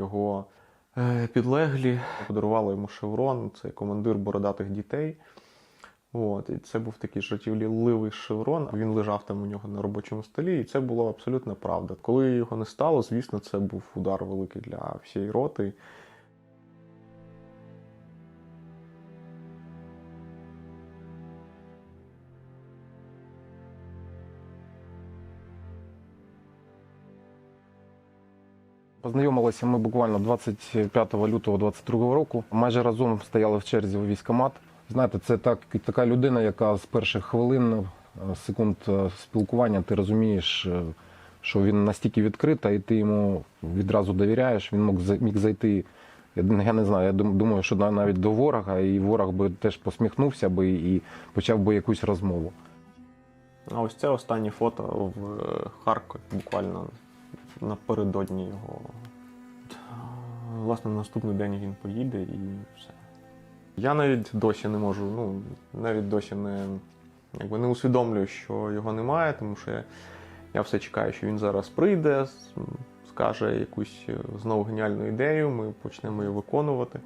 його е, підлеглі подарували йому шеврон, це командир бородатих дітей. От, і це був такий жартівливий шеврон. Він лежав там у нього на робочому столі, і це була абсолютна правда. Коли його не стало, звісно, це був удар великий для всієї роти. Познайомилися ми буквально 25 лютого 22 року. Майже разом стояли в черзі у військкомат. Знаєте, це так, така людина, яка з перших хвилин, е, секунд е, спілкування, ти розумієш, е, що він настільки відкрита, і ти йому відразу довіряєш. Він мог міг зайти. Я не- знаю, я думаю, що навіть до ворога, і ворог би теж посміхнувся би і почав би якусь розмову. А ось це останнє фото в Харкові, буквально напередодні його. Власне, на наступний день він поїде і все. Я навіть досі не можу, ну, навіть досі не, якби не усвідомлюю, що його немає, тому що я, я все чекаю, що він зараз прийде, скаже якусь е, знову геніальну ідею, ми почнемо її виконувати.